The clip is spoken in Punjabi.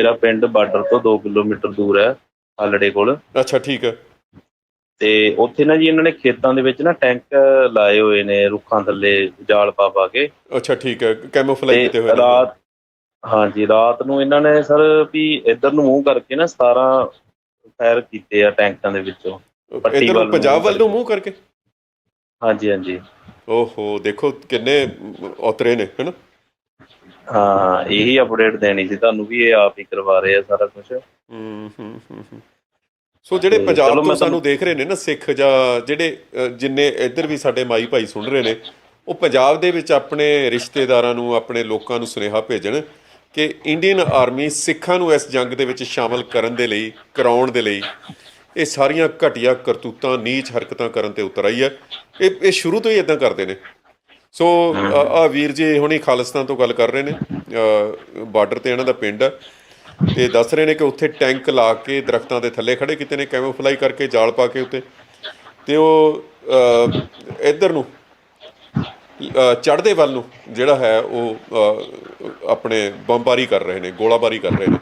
ਮੇਰਾ ਪਿੰਡ ਬਾਰਡਰ ਤੋਂ 2 ਕਿਲੋਮੀਟਰ ਦੂਰ ਹੈ ਹਾਲੜੇ ਕੋਲ। ਅੱਛਾ ਠੀਕ ਹੈ। ਤੇ ਉੱਥੇ ਨਾ ਜੀ ਇਹਨਾਂ ਨੇ ਖੇਤਾਂ ਦੇ ਵਿੱਚ ਨਾ ਟੈਂਕ ਲਾਏ ਹੋਏ ਨੇ ਰੁੱਖਾਂ ਥੱਲੇ ਜਾਲ ਪਾ ਪਾ ਕੇ। ਅੱਛਾ ਠੀਕ ਹੈ। ਕੈਮੋਫਲਾਈ ਕੀਤੇ ਹੋਏ ਨੇ ਰਾਤ ਹਾਂਜੀ ਰਾਤ ਨੂੰ ਇਹਨਾਂ ਨੇ ਸਰ ਵੀ ਇੱਧਰ ਨੂੰ ਮੂੰਹ ਕਰਕੇ ਨਾ 17 ਫਾਇਰ ਕੀਤੇ ਆ ਟੈਂਕਾਂ ਦੇ ਵਿੱਚੋਂ ਪੱਟੀ ਇਧਰ ਪੰਜਾਬ ਵੱਲ ਨੂੰ ਕਰਕੇ। ਮੂੰਹ ਕਰਕੇ? ਹਾਂਜੀ ਹਾਂਜੀ। ਓਹੋ ਦੇਖੋ ਕਿੰਨੇ ਔਤਰੇ ਨੇ ਹਨ ਹਾਂ ਇਹੀ ਅਪਡੇਟ ਦੇਣੀ ਸੀ ਤੁਹਾਨੂੰ ਵੀ ਇਹ ਆਪ ਹੀ ਕਰਵਾ ਰਹੇ ਆ ਸਾਰਾ ਕੁਝ ਹੂੰ ਹੂੰ ਹੂੰ। ਸੋ ਜਿਹੜੇ ਪੰਜਾਬ ਤੋਂ ਸਾਨੂੰ ਦੇਖ ਰਹੇ ਨੇ ਨਾ ਸਿੱਖ ਜਾਂ ਜਿਹੜੇ ਜਿੰਨੇ ਇੱਧਰ ਵੀ ਸਾਡੇ ਮਾਈ ਭਾਈ ਸੁਣ ਰਹੇ ਨੇ ਉਹ ਪੰਜਾਬ ਦੇ ਵਿੱਚ ਆਪਣੇ ਰਿਸ਼ਤੇਦਾਰਾਂ ਨੂੰ ਆਪਣੇ ਲੋਕਾਂ ਨੂੰ ਸੁਨੇਹਾ ਭੇਜਣ ਕਿ ਇੰਡੀਅਨ ਆਰਮੀ ਸਿੱਖਾਂ ਨੂੰ ਇਸ ਜੰਗ ਦੇ ਵਿੱਚ ਸ਼ਾਮਲ ਕਰਨ ਦੇ ਲਈ ਕਰਾਉਣ ਦੇ ਲਈ ਇਹ ਸਾਰੀਆਂ ਘਟੀਆ ਕਰਤੂਤਾਂ ਨੀਚ ਹਰਕਤਾਂ ਕਰਨ ਤੇ ਉਤਰ ਆਈ ਹੈ। ਇਹ ਇਹ ਸ਼ੁਰੂ ਤੋਂ ਹੀ ਇਦਾਂ ਕਰਦੇ ਨੇ। ਸੋ ਆ ਵੀਰ ਜੀ ਹੁਣੀ ਖਾਲਿਸਤਾਨ ਤੋਂ ਗੱਲ ਕਰ ਰਹੇ ਨੇ। ਬਾਰਡਰ ਤੇ ਇਹਨਾਂ ਦਾ ਪਿੰਡ ਹੈ। ਤੇ ਦੱਸ ਰਹੇ ਨੇ ਕਿ ਉੱਥੇ ਟੈਂਕ ਲਾ ਕੇ ਦਰਖਤਾਂ ਦੇ ਥੱਲੇ ਖੜੇ ਕੀਤੇ ਨੇ, ਕੈਮੋਫਲਾਈ ਕਰਕੇ ਜਾਲ ਪਾ ਕੇ ਉੱਤੇ। ਤੇ ਉਹ ਇੱਧਰ ਨੂੰ ਚੜ੍ਹਦੇ ਵੱਲ ਨੂੰ ਜਿਹੜਾ ਹੈ ਉਹ ਆਪਣੇ ਬੰਬਾਰੀ ਕਰ ਰਹੇ ਨੇ, ਗੋਲਾਬਾਰੀ ਕਰ ਰਹੇ ਨੇ।